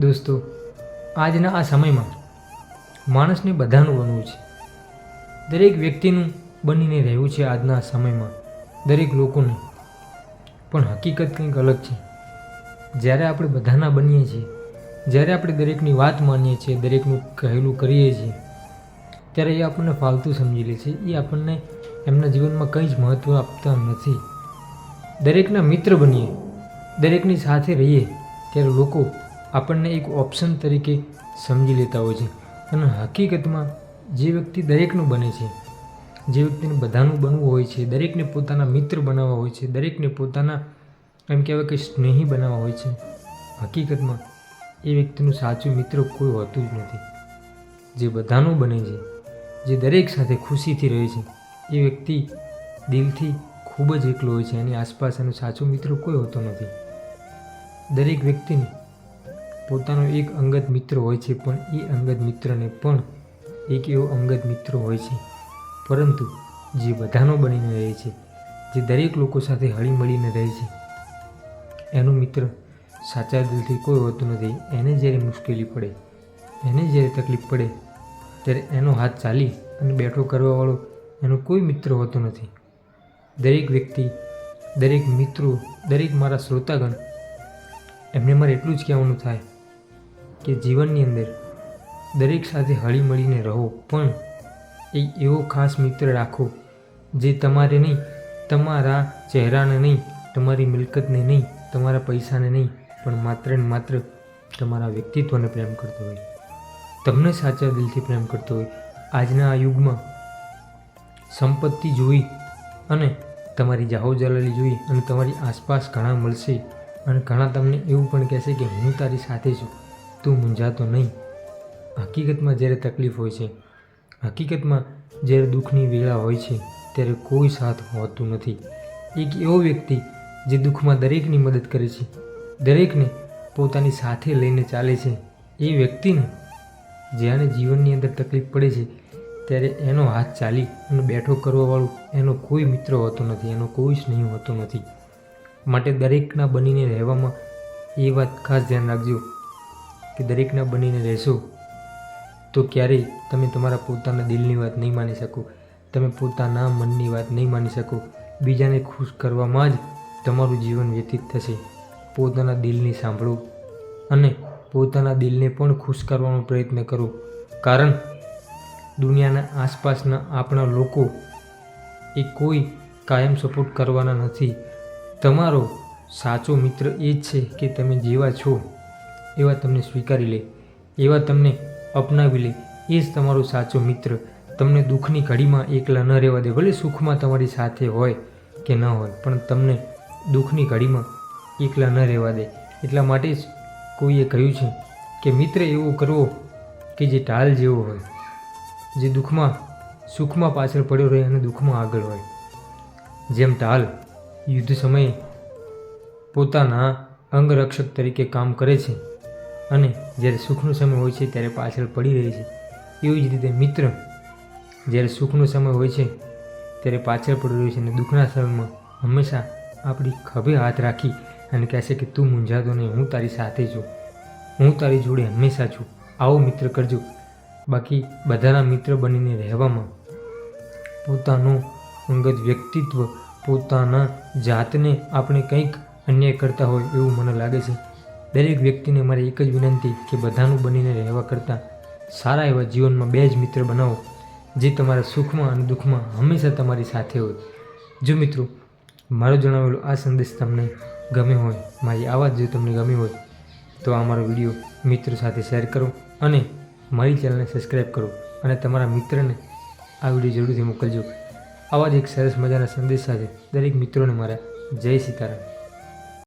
દોસ્તો, આજના આ સમયમાં માણસને બધાનું બનવું છે. દરેક વ્યક્તિનું બનીને રહેવું છે આજના સમયમાં દરેક લોકોને. પણ હકીકત કંઈક અલગ છે. જ્યારે આપણે બધાના બનીએ છીએ, જ્યારે આપણે દરેકની વાત માનીએ છીએ, દરેકનું કહેલું કરીએ છીએ, ત્યારે એ આપણને ફાલતુ સમજી લે છે. એ આપણને એમના જીવનમાં કંઈ જ મહત્ત્વ આપતા નથી. દરેકના મિત્ર બનીએ, દરેકની સાથે રહીએ, ત્યારે લોકો આપણને એક ઓપ્શન તરીકે સમજી લેતા હોય છે. અને હકીકતમાં જે વ્યક્તિ દરેકનું બને છે, જે વ્યક્તિને બધાનું બનવું હોય છે, દરેકને પોતાના મિત્ર બનાવવા હોય છે, દરેકને પોતાના એમ કહેવાય કે સ્નેહી બનાવવા હોય છે, હકીકતમાં એ વ્યક્તિનું સાચું મિત્ર કોઈ હોતું જ નથી. જે બધાનું બને છે, જે દરેક સાથે ખુશીથી રહે છે, એ વ્યક્તિ દિલથી ખૂબ જ એકલો હોય છે. એની આસપાસ એનો સાચો મિત્ર કોઈ હોતો નથી. દરેક વ્યક્તિને પોતાનો એક અંગત મિત્ર હોય છે, પણ એ અંગત મિત્રને પણ એક એવો અંગત મિત્ર હોય છે. પરંતુ જે બધાનો બનીને રહે છે, જે દરેક લોકો સાથે હળીમળીને રહે છે, એનો મિત્ર સાચા દિલથી કોઈ હોતું નથી. એને જ્યારે મુશ્કેલી પડે, એને જ્યારે તકલીફ પડે, ત્યારે એનો હાથ ચાલી અને બેઠો કરવાવાળો એનો કોઈ મિત્ર હોતો નથી. દરેક વ્યક્તિ, દરેક મિત્રો, દરેક મારા શ્રોતાગણ એમને મારે એટલું જ કહેવાનું થાય કે જીવનની અંદર દરેક સાથે હળીમળીને રહો, પણ એક એવો ખાસ મિત્ર રાખો જે તમારે નહીં, તમારા ચહેરાને નહીં, તમારી મિલકતને નહીં, તમારા પૈસાને નહીં, પણ માત્ર ને માત્ર તમારા વ્યક્તિત્વને પ્રેમ કરતો હોય. તમને સાચા દિલથી પ્રેમ કરતો હોય. આજના આ યુગમાં સંપત્તિ જોઈ અને તમારી જાહો જલાલી જોઈ અને તમારી આસપાસ ઘણા મળશે. અને ઘણા તમને એવું પણ કહેશે કે હું તારી સાથે છું. તું મૂંઝાતો નહીં. હકીકતમાં જ્યારે તકલીફ હોય છે, હકીકતમાં જ્યારે દુઃખની વેળા હોય છે, ત્યારે કોઈ સાથ હોતું નથી. એક એવો વ્યક્તિ જે દુઃખમાં દરેકની મદદ કરે છે, દરેકને પોતાની સાથે લઈને ચાલે છે. એ વ્યક્તિને જ્યારે જીવનની અંદર તકલીફ પડે છે, ત્યારે એનો હાથ ચાલી અને બેઠો કરવાવાળું એનો કોઈ મિત્ર હોતો નથી, એનો કોઈ સ્નેહ હોતો નથી. માટે દરેકના બનીને રહેવામાં એ વાત ખાસ ધ્યાન રાખજો. કે દરેકના બનીને રહેશો, તો ક્યારેય તમે તમારા પોતાના દિલની વાત નહીં માની શકો, તમે પોતાના મનની વાત નહીં માની શકો. બીજાને ખુશ કરવામાં જ તમારું જીવન વ્યતીત થશે. પોતાના દિલની સાંભળો અને પોતાના દિલને પણ ખુશ કરવાનો પ્રયત્ન કરો. કારણ દુનિયાના આસપાસના આપણા લોકો એ કોઈ કાયમ સપોર્ટ કરવાના નથી. તમારો સાચો મિત્ર એ જ છે કે તમે જેવા છો. એવા તમને સ્વીકારી લે એવા તમને અપનાવી લે. એ જ તમારો સાચો મિત્ર. તમને દુઃખની ઘડીમાં એકલા ન રહેવા દે, ભલે સુખમાં તમારી સાથે હોય કે ન હોય, પણ તમને દુઃખની ઘડીમાં એકલા ન રહેવા દે. એટલા માટે જ કોઈએ કહ્યું છે કે મિત્ર એવો કરવો કે જે ટાલ જેવો હોય, જે દુઃખમાં, સુખમાં પાછળ પડ્યો રહે અને દુઃખમાં આગળ હોય. જેમ ટાલ યુદ્ધ સમયે પોતાના અંગરક્ષક તરીકે કામ કરે છે અને જ્યારે સુખનો સમય હોય છે ત્યારે પાછળ પડી રહે છે. એવી જ રીતે મિત્ર, જ્યારે સુખનો સમય હોય છે ત્યારે પાછળ પડી રહ્યો છે અને દુઃખના સમયમાં હંમેશા આપણી ખભે હાથ રાખી અને કહેશે કે, તું મૂંઝાતો નહીં, હું તારી સાથે છું. હું તારી જોડે હંમેશા છું. આવો મિત્ર કરજો. બાકી બધાના મિત્ર બનીને રહેવામાં પોતાનું અંગત વ્યક્તિત્વ, પોતાના જાતને આપણે કંઈક અન્યાય કરતા હોય એવું મને લાગે છે. દરેક વ્યક્તિને મારી એક જ વિનંતી કે બધાનું બનીને રહેવા કરતાં સારા એવા જીવનમાં બે જ મિત્ર બનાવો, જે તમારા સુખમાં અને દુઃખમાં હંમેશા તમારી સાથે હોય. જો મિત્રો, મારો જણાવેલો આ સંદેશ તમને ગમે હોય, મારી આવાજ જો તમને ગમી હોય, તો આ મારો વીડિયો મિત્રો સાથે શેર કરો અને મારી ચેનલને સબસ્ક્રાઈબ કરો અને તમારા મિત્રને આ વીડિયો જરૂરથી મોકલજો. આવા જ એક સરસ મજાના સંદેશ સાથે દરેક મિત્રોને મારા જય સીતારામ.